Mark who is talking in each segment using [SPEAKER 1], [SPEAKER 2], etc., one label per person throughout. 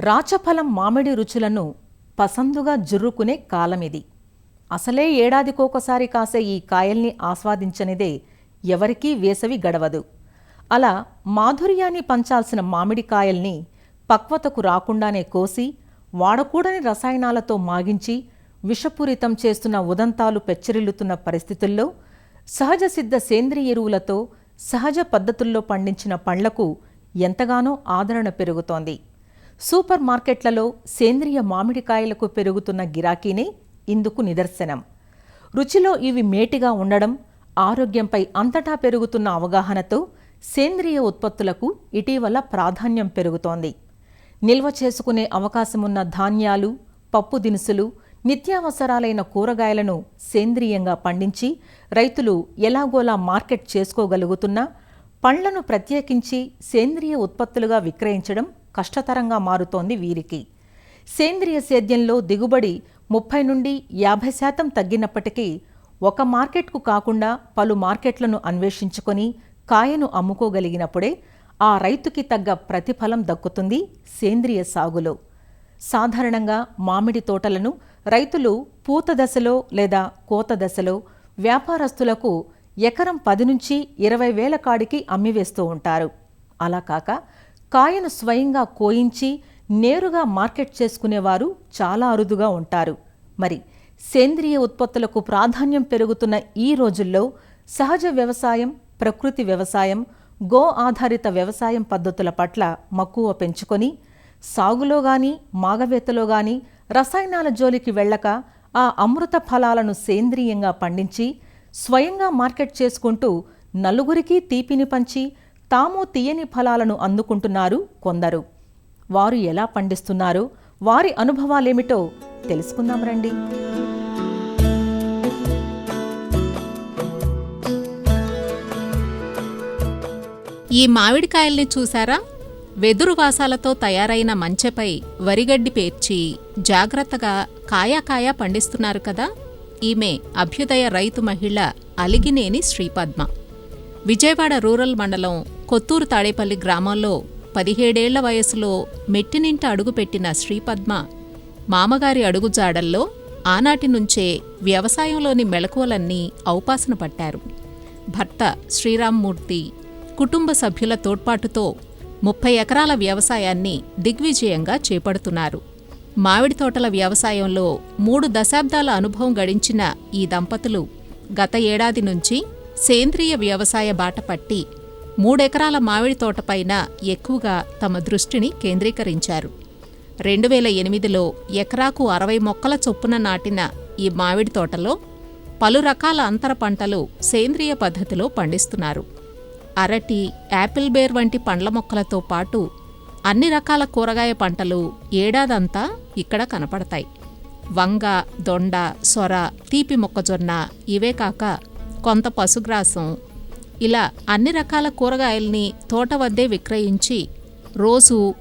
[SPEAKER 1] రాచఫలం మామిడి రుచులను పసందుగా జుర్రుకునే కాలమిది. అసలే ఏడాదికోకసారి కాసే ఈ కాయల్ని ఆస్వాదించనిదే ఎవరికీ వేసవి గడవదు. అలా మాధుర్యాన్ని పంచాల్సిన మామిడికాయల్ని పక్వతకు రాకుండానే కోసి వాడకూడని రసాయనాలతో మాగించి విషపూరితం చేస్తున్న ఉదంతాలు పెచ్చరిల్లుతున్న పరిస్థితుల్లో సహజ సిద్ధ సేంద్రియ ఎరువులతో సహజ పద్ధతుల్లో పండించిన పండ్లకు ఎంతగానో ఆదరణ పెరుగుతోంది. సూపర్ మార్కెట్లలో సేంద్రియ మామిడికాయలకు పెరుగుతున్న గిరాకీనే ఇందుకు నిదర్శనం. రుచిలో ఇవి మేటిగా ఉండడం ఆరోగ్యంపై అంతటా పెరుగుతున్న అవగాహనతో సేంద్రియ ఉత్పత్తులకు ఇటీవల ప్రాధాన్యం పెరుగుతోంది. నిల్వ చేసుకునే అవకాశమున్న ధాన్యాలు పప్పు దినుసులు నిత్యావసరాలైన కూరగాయలను సేంద్రియంగా పండించి రైతులు ఎలాగోలా మార్కెట్ చేసుకోగలుగుతున్నా పండ్లను ప్రత్యేకించి సేంద్రియ ఉత్పత్తులుగా విక్రయించడం కష్టతరంగా మారుతోంది వీరికి. సేంద్రియ సేద్యంలో దిగుబడి ముప్పై నుండి యాభై శాతం తగ్గినప్పటికీ ఒక మార్కెట్కు కాకుండా పలు మార్కెట్లను అన్వేషించుకొని కాయను అమ్ముకోగలిగినప్పుడే ఆ రైతుకి తగ్గ ప్రతిఫలం దక్కుతుంది సేంద్రియ సాగులో. సాధారణంగా మామిడి తోటలను రైతులు పూత దశలో లేదా కోత దశలో వ్యాపారస్తులకు ఎకరం పది నుంచి ఇరవై వేల కాడికి అమ్మివేస్తూ ఉంటారు. అలా కాక కాయను స్వయంగా కోయించి నేరుగా మార్కెట్ చేసుకునేవారు చాలా అరుదుగా ఉంటారు. మరి సేంద్రియ ఉత్పత్తులకు ప్రాధాన్యం పెరుగుతున్న ఈ రోజుల్లో సహజ వ్యవసాయం ప్రకృతి వ్యవసాయం గో ఆధారిత వ్యవసాయం పద్ధతుల పట్ల మక్కువ పెంచుకొని సాగులో గాని మాగవేతలో గాని రసాయనాల జోలికి వెళ్ళక ఆ అమృత ఫలాలను సేంద్రియంగా పండించి స్వయంగా మార్కెట్ చేసుకుంటూ నలుగురికి తీపిని పంచి తాము తీయని ఫలాలను అందుకుంటున్నారు కొందరు. వారు ఎలా పండిస్తున్నారో వారి అనుభవాలేమిటో తెలుసుకుందాం రండి.
[SPEAKER 2] ఈ మామిడికాయల్ని చూశారా? వెదురు వాసాలతో తయారైన మంచెపై వరిగడ్డి పేర్చి జాగ్రత్తగా కాయాకాయ పండిస్తున్నారు కదా? ఈమె అభ్యుదయ రైతు మహిళ అలిగినేని శ్రీపద్మ. విజయవాడ రూరల్ మండలం కొత్తూరు తాడేపల్లి గ్రామంలో పదిహేడేళ్ళ వయసులో మెట్టినింట అడుగుపెట్టిన శ్రీపద్మ మామగారి అడుగుజాడల్లో ఆనాటి నుంచే వ్యవసాయంలోని మెళకువలన్నీ ఔపాసన పట్టారు. భర్త శ్రీరామ్మూర్తి కుటుంబ సభ్యుల తోడ్పాటుతో ముప్పై ఎకరాల వ్యవసాయాన్ని దిగ్విజయంగా చేపడుతున్నారు. మామిడి తోటల వ్యవసాయంలో మూడు దశాబ్దాల అనుభవం గడించిన ఈ దంపతులు గత ఏడాది నుంచి సేంద్రియ వ్యవసాయ బాట పట్టి మూడెకరాల మామిడి తోటపైన ఎక్కువగా తమ దృష్టిని కేంద్రీకరించారు. రెండు వేల ఎనిమిదిలో ఎకరాకు అరవై మొక్కల చొప్పున నాటిన ఈ మామిడి తోటలో పలు రకాల అంతర పంటలు సేంద్రియ పద్ధతిలో పండిస్తున్నారు. అరటి యాపిల్ బేర్ వంటి పండ్ల మొక్కలతో పాటు అన్ని రకాల కూరగాయ పంటలు ఏడాదంతా ఇక్కడ కనపడతాయి. వంగ దొండ సొర తీపి మొక్కజొన్న ఇవే కాక కొంత పశుగ్రాసం ఇలా అన్ని రకాల కూరగాయల్ని తోట వద్దే విక్రయించి రోజు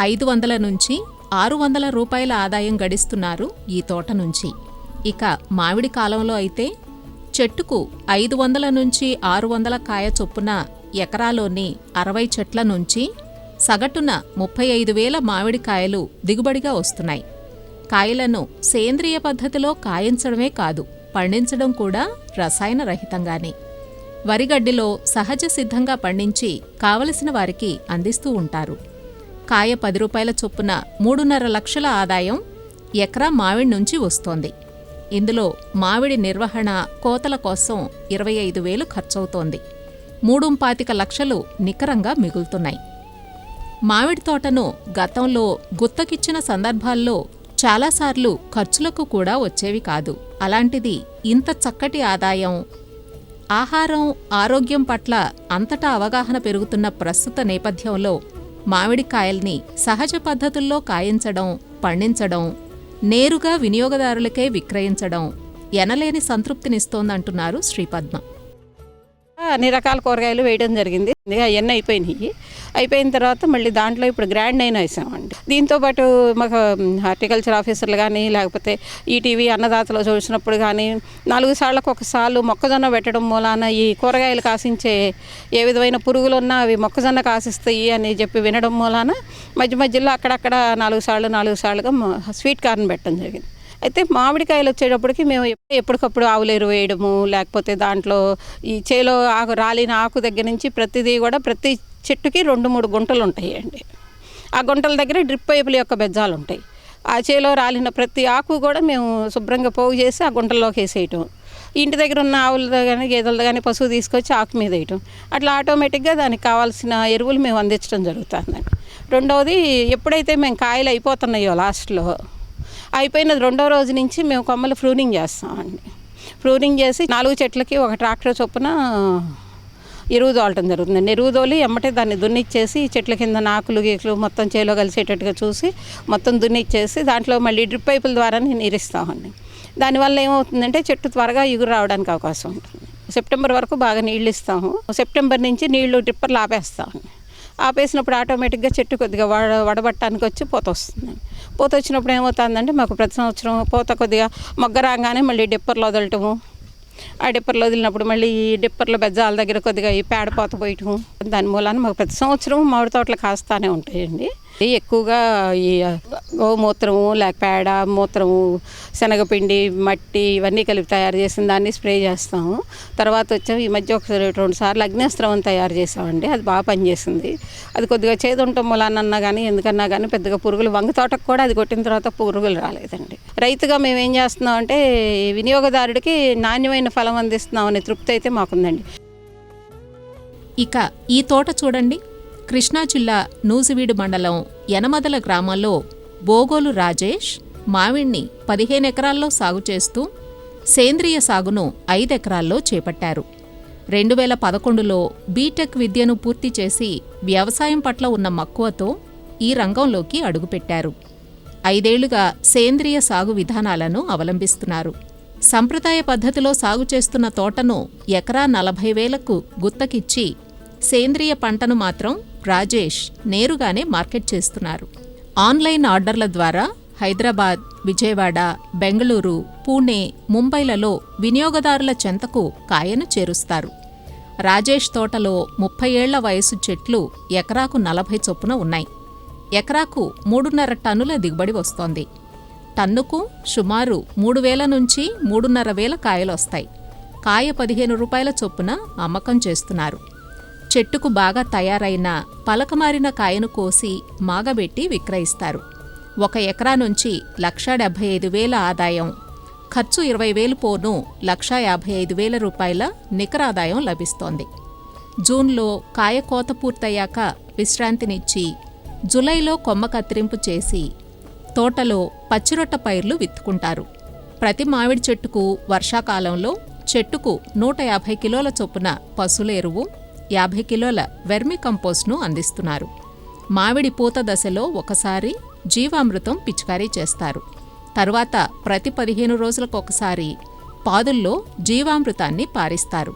[SPEAKER 2] ఐదు వందల నుంచి ఆరు వందల రూపాయల ఆదాయం గడిస్తున్నారు ఈ తోట నుంచి. ఇక మామిడి కాలంలో అయితే చెట్టుకు ఐదు వందల నుంచి ఆరు వందల కాయ చొప్పున ఎకరాలోని అరవై చెట్ల నుంచి సగటున ముప్పై ఐదు వేల మామిడికాయలు దిగుబడిగా వస్తున్నాయి. కాయలను సేంద్రియ పద్ధతిలో కాయించడమే కాదు పండించడం కూడా రసాయన రహితంగానే. వరిగడ్డిలో సహజ సిద్ధంగా పండించి కావలసిన వారికి అందిస్తూ ఉంటారు. కాయ పది రూపాయల చొప్పున మూడున్నర లక్షల ఆదాయం ఎకరా మామిడి నుంచి వస్తోంది. ఇందులో మామిడి నిర్వహణ కోతల కోసం ఇరవై ఐదు వేలు ఖర్చవుతోంది. మూడుంపాతిక లక్షలు నికరంగా మిగులుతున్నాయి. మామిడి తోటను గతంలో గుత్తకిచ్చిన సందర్భాల్లో చాలాసార్లు ఖర్చులకు కూడా వచ్చేవి కాదు. అలాంటిది ఇంత చక్కటి ఆదాయం ఆహారం ఆరోగ్యం పట్ల అంతటా అవగాహన పెరుగుతున్న ప్రస్తుత నేపథ్యంలో మామిడికాయల్ని సహజ పద్ధతుల్లో కాయించడం పండించడం నేరుగా వినియోగదారులకే విక్రయించడం ఎనలేని సంతృప్తినిస్తోందంటున్నారు శ్రీపద్మ.
[SPEAKER 3] అన్ని రకాల కూరగాయలు వేయడం జరిగింది. అవన్నీ అయిపోయినాయి. అయిపోయిన తర్వాత మళ్ళీ దాంట్లో ఇప్పుడు గ్రాండ్ అయిన వేసామండి. దీంతో పాటు మాకు హార్టికల్చర్ ఆఫీసర్లు కానీ లేకపోతే ఈటీవీ అన్నదాతలు చూసినప్పుడు కానీ నాలుగు సార్లకు ఒకసార్లు మొక్కజొన్న పెట్టడం మూలాన ఈ కూరగాయలు కాసించే ఏ విధమైన పురుగులు ఉన్నా అవి మొక్కజొన్న కాసిస్తాయి అని చెప్పి వినడం మూలాన మధ్య మధ్యలో అక్కడక్కడ నాలుగు సార్లు నాలుగు సార్లుగా స్వీట్ కార్న్ పెట్టడం జరిగింది. అయితే మామిడికాయలు వచ్చేటప్పటికి మేము ఎప్పటికప్పుడు ఎప్పటికప్పుడు ఆవులేరు వేయడము లేకపోతే దాంట్లో ఈ చేలో ఆకు రాలిన ఆకు దగ్గర నుంచి ప్రతిదీ కూడా ప్రతి చెట్టుకి రెండు మూడు గుంటలు ఉంటాయండి. ఆ గుంటల దగ్గర డ్రిప్ పైపుల యొక్క బెజ్జాలు ఉంటాయి ఆ చేలో రాలిన ప్రతి ఆకు కూడా మేము శుభ్రంగా పోగు చేసి ఆ గుంటల్లోకి వేసేయటం. ఇంటి దగ్గర ఉన్న ఆవులతో కానీ గేదెలతో కానీ పశువు తీసుకొచ్చి ఆకు మీద వేయటం. అట్లా ఆటోమేటిక్గా దానికి కావాల్సిన ఎరువులు మేము అందించడం జరుగుతుందండి. రెండవది ఎప్పుడైతే మేము కాయలు అయిపోతున్నాయో లాస్ట్లో అయిపోయిన రెండో రోజు నుంచి మేము కొమ్మలు ఫ్రూనింగ్ చేస్తామండి. ఫ్రూనింగ్ చేసి నాలుగు చెట్లకి ఒక ట్రాక్టర్ చొప్పున ఎరువు తోలటం జరుగుతుందండి. ఎరువు తోలి ఎమ్మటే దాన్ని దున్నిచ్చేసి చెట్ల కింద నాకులు గీకులు మొత్తం చేలో కలిసేటట్టుగా చూసి మొత్తం దున్నిచ్చేసి దాంట్లో మళ్ళీ డ్రిప్ పైపుల ద్వారా నీరిస్తామండి. దానివల్ల ఏమవుతుందంటే చెట్టు త్వరగా ఇగురు రావడానికి అవకాశం ఉంటుంది. సెప్టెంబర్ వరకు బాగా నీళ్ళు ఇస్తాము. సెప్టెంబర్ నుంచి నీళ్ళు డ్రిప్పర్లు ఆపేస్తామండి. ఆపేసినప్పుడు ఆటోమేటిక్గా చెట్టు కొద్దిగా వడ వడబట్టడానికి వచ్చి పూత వస్తుంది. పూత వచ్చినప్పుడు ఏమవుతుందంటే మాకు ప్రతి సంవత్సరం పూత కొద్దిగా మొగ్గ రాగానే మళ్ళీ డిప్పర్లో వదలటము. ఆ డిప్పర్లో వదిలినప్పుడు మళ్ళీ ఈ డిప్పర్ల బెజ్జాల దగ్గర కొద్దిగా ఈ పేడ పోత పోయటం దాని మూలాన మాకు ప్రతి సంవత్సరం మామిడి తోటలు కాస్తానే ఉంటాయండి. ఎక్కువగా ఈ గోమూత్రము లేక పేడ మూత్రము శనగపిండి మట్టి ఇవన్నీ కలిపి తయారు చేసిన దాన్ని స్ప్రే చేస్తాము. తర్వాత వచ్చాము ఈ మధ్య ఒకసారి రెండు సార్లు అగ్నేస్త్రం తయారు చేసామండి అది బాగా పనిచేసింది. అది కొద్దిగా చేదు ఉండటం మూలానన్నా కానీ ఎందుకన్నా కానీ పెద్దగా పురుగులు వంగ తోటకు కూడా అది కొట్టిన తర్వాత పురుగులు రాలేదండి. రైతుగా మేము ఏం చేస్తున్నాం అంటే వినియోగదారుడికి నాణ్యమైన ఫలం అందిస్తున్నాం అనే తృప్తి అయితే మాకుందండి.
[SPEAKER 2] ఇక ఈ తోట చూడండి. కృష్ణా జిల్లా నూజివీడు మండలం యనమదల గ్రామంలో బోగోలు రాజేష్ మావిణ్ణి పదిహేను ఎకరాల్లో సాగు చేస్తూ సేంద్రియ సాగును ఐదెకరాల్లో చేపట్టారు. రెండు వేల పదకొండులో బీటెక్ విద్యను పూర్తి చేసి వ్యవసాయం పట్ల ఉన్న మక్కువతో ఈ రంగంలోకి అడుగుపెట్టారు. ఐదేళ్ళుగా సేంద్రియ సాగు విధానాలను అవలంబిస్తున్నారు. సంప్రదాయ పద్ధతిలో సాగు చేస్తున్న తోటను ఎకరా నలభై వేలకు గుత్తకిచ్చి సేంద్రియ పంటను మాత్రం రాజేష్ నేరుగానే మార్కెట్ చేస్తున్నారు. ఆన్లైన్ ఆర్డర్ల ద్వారా హైదరాబాద్ విజయవాడ బెంగళూరు పూణే ముంబైలలో వినియోగదారుల చెంతకు కాయను చేరుస్తారు. రాజేష్ తోటలో ముప్పై ఏళ్ళ వయసు చెట్లు ఎకరాకు నలభై చొప్పున ఉన్నాయి. ఎకరాకు మూడున్నర టన్నుల దిగుబడి వస్తోంది. టన్నుకు సుమారు మూడు వేల నుంచి మూడున్నర వేల కాయలొస్తాయి కాయ పదిహేను రూపాయల చొప్పున అమ్మకం చేస్తున్నారు. చెట్టుకు బాగా తయారైన పలకమారిన కాయను కోసి మాగబెట్టి విక్రయిస్తారు. ఒక ఎకరా నుంచి లక్షా డెబ్బై ఐదు వేల ఆదాయం. ఖర్చు ఇరవై వేలు పోను లక్షా యాభై ఐదు వేల రూపాయల నికర ఆదాయం లభిస్తోంది. జూన్లో కాయ కోత పూర్తయ్యాక విశ్రాంతినిచ్చి జులైలో కొమ్మ కత్తిరింపు చేసి తోటలో పచ్చిరొట్ట పైర్లు విత్తుకుంటారు. ప్రతి మామిడి చెట్టుకు వర్షాకాలంలో చెట్టుకు నూట యాభై కిలోల చొప్పున పశువుల ఎరువు యాభై కిలోల వెర్మి కంపోస్ట్ను అందిస్తున్నారు. మామిడి పూత దశలో ఒకసారి జీవామృతం పిచికారీ చేస్తారు. తర్వాత ప్రతి పదిహేను రోజులకు ఒకసారి పాదుల్లో జీవామృతాన్ని పారిస్తారు.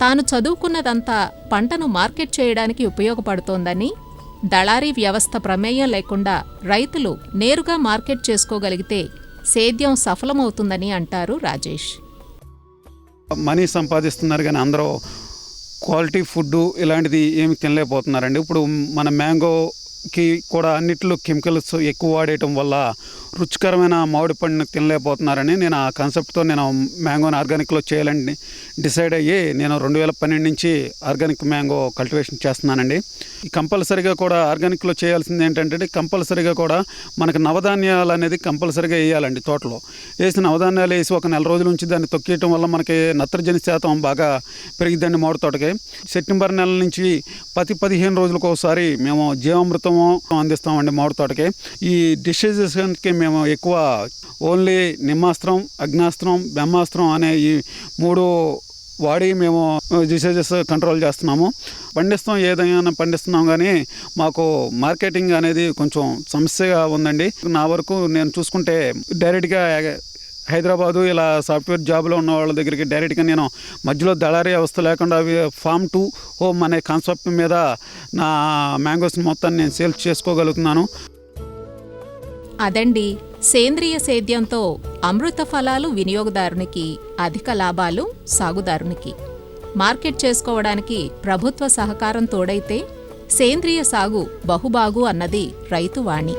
[SPEAKER 2] తాను చదువుకున్నదంతా పంటను మార్కెట్ చేయడానికి ఉపయోగపడుతోందని దళారీ వ్యవస్థ ప్రమేయం లేకుండా రైతులు నేరుగా మార్కెట్ చేసుకోగలిగితే సేద్యం సఫలమవుతుందని అంటారు రాజేష్.
[SPEAKER 4] మనీ సంపాదిస్తున్నారు కానీ అందరూ క్వాలిటీ ఫుడ్ ఇలాంటిది ఏమి తినలేకపోతున్నారండి. ఇప్పుడు మన మ్యాంగో కి కూడా అన్నిట్లో కెమికల్స్ ఎక్కువ వాడేయటం వల్ల రుచికరమైన మామిడి పండుని తినలేకపోతున్నారని నేను ఆ కాన్సెప్ట్తో నేను మ్యాంగోని ఆర్గానిక్లో చేయాలని డిసైడ్ అయ్యి నేను రెండు వేల పన్నెండు నుంచి ఆర్గానిక్ మ్యాంగో కల్టివేషన్ చేస్తున్నానండి. కంపల్సరీగా కూడా ఆర్గానిక్లో చేయాల్సింది ఏంటంటే కంపల్సరీగా కూడా మనకు నవధాన్యాలు అనేది కంపల్సరీగా వేయాలండి తోటలో. వేసిన నవధాన్యాలు వేసి ఒక నెల రోజుల నుంచి దాన్ని తొక్కేయటం వల్ల మనకి నత్రజని శాతం బాగా పెరిగిద్దండి మామిడి తోటకి. సెప్టెంబర్ నెల నుంచి ప్రతి పదిహేను రోజులకు ఒకసారి మేము మొత్తము అందిస్తామండి మామిడి తోటకి. ఈ డిసీజెస్కి మేము ఎక్కువ ఓన్లీ నిమ్మాస్త్రం అగ్నాస్త్రం బ్రహ్మాస్త్రం అనే ఈ మూడు వాడి మేము డిసీజెస్ కంట్రోల్ చేస్తున్నాము. పండిస్తాం ఏదైనా పండిస్తున్నాం కానీ మాకు మార్కెటింగ్ అనేది కొంచెం సమస్యగా ఉందండి. నా వరకు నేను చూసుకుంటే డైరెక్ట్గా హైదరాబాదు ఇలా సాఫ్ట్వేర్ జాబ్లో ఉన్న వాళ్ళ దగ్గరికి డైరెక్ట్గా నేను మధ్యలో దళారీ వ్యవస్థ లేకుండా అవి ఫామ్ టు హోమ్ అనే కాన్సెప్ట్ మీద నా మ్యాంగోస్ మొత్తాన్ని నేను సేల్స్ చేసుకోగలుగుతున్నాను.
[SPEAKER 2] అదండి సేంద్రియ సేద్యంతో అమృత ఫలాలు వినియోగదారునికి అధిక లాభాలు సాగుదారునికి. మార్కెట్ చేసుకోవడానికి ప్రభుత్వ సహకారం తోడైతే సేంద్రియ సాగు బహుబాగు అన్నది రైతువాణి.